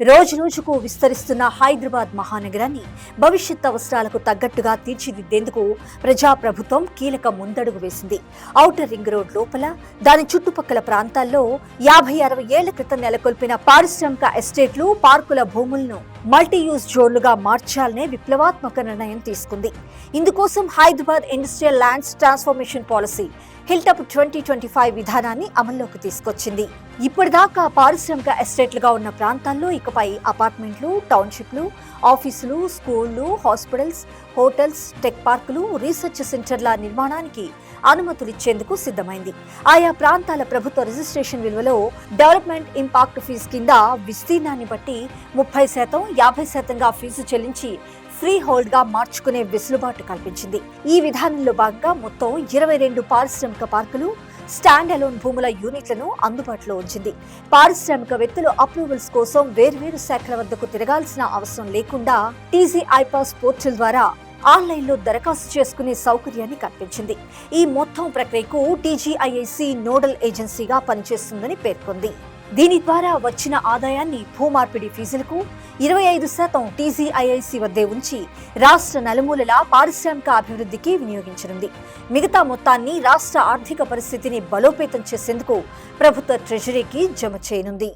రోజు రోజుకు విస్తరిస్తున్న హైదరాబాద్ మహానగరాన్ని భవిష్యత్ అవసరాలకు తగ్గట్టుగా తీర్చిదిద్దేందుకు ప్రజాప్రభుత్వం కీలక ముందడుగు వేసింది. ఔటర్ రింగ్ రోడ్ లోపల దాని చుట్టుపక్కల ప్రాంతాల్లో యాభై అరవై ఏళ్ళ క్రితం నెలకొల్పిన పారిశ్రామిక ఎస్టేట్లు పార్కుల భూములను మల్టీ యూజ్ జోన్లుగా మార్చాలనే విప్లవాత్మక నిర్ణయం తీసుకుంది. ఇందుకోసం Hyderabad industrial lands transformation policy HILTP twenty twenty five విధానాన్ని అమల్లోకి తీసుకొచ్చింది. ఇప్పటిదాకా పారిశ్రామిక ఎస్టేట్లుగా ఉన్న ప్రాంతాల్లో ఇకపై అపార్ట్మెంట్లు టౌన్షిప్లు ఆఫీసులు స్కూళ్ళు హాస్పిటల్స్ హోటల్స్ టెక్ పార్కులు రీసెర్చ్ సెంటర్ల నిర్మాణానికి అనుమతులిచ్చేందుకు సిద్ధమైంది. ఆయా ప్రాంతాల ప్రభుత్వ రిజిస్ట్రేషన్ విలువలో డెవలప్మెంట్ ఇంపాక్ట్ ఫీజు కింద విస్తీర్ణాన్ని బట్టి ముప్పై శాతం యాభై శాతంగా ఫీజు చెల్లించి ఫ్రీ హోల్డ్గా మార్చుకునే వెసులుబాటు కల్పించింది. ఈ విధానంలో భాగంగా మొత్తం ఇరవై రెండు పారిశ్రామిక పార్కులు స్టాండ్ అలోన్ భూముల యూనిట్లను అందుబాటులో ఉంచింది. పారిశ్రామికవేత్తలు అప్రూవల్స్ కోసం వేర్వేరు శాఖల వద్దకు తిరగాల్సిన అవసరం లేకుండా టీజీ ఐపాస్ పోర్టల్ ద్వారా ఆన్లైన్లో దరఖాస్తు చేసుకునే సౌకర్యాన్ని కల్పించింది. ఈ మొత్తం ప్రక్రియకు టీజీఐఐసి నోడల్ ఏజెన్సీగా పనిచేస్తుందని పేర్కొంది. దీని ద్వారా వచ్చిన ఆదాయాన్ని భూమార్పిడి ఫీజులకు ఇరవై ఐదు శాతం టీజీఐఐసి వద్దే ఉంచి రాష్ట్ర నలుమూలల పారిశ్రామిక అభివృద్ధికి వినియోగించనుంది. మిగతా మొత్తాన్ని రాష్ట్ర ఆర్థిక పరిస్థితిని బలోపేతం చేసేందుకు ప్రభుత్వ ట్రెజరీకి జమ చేయనుంది.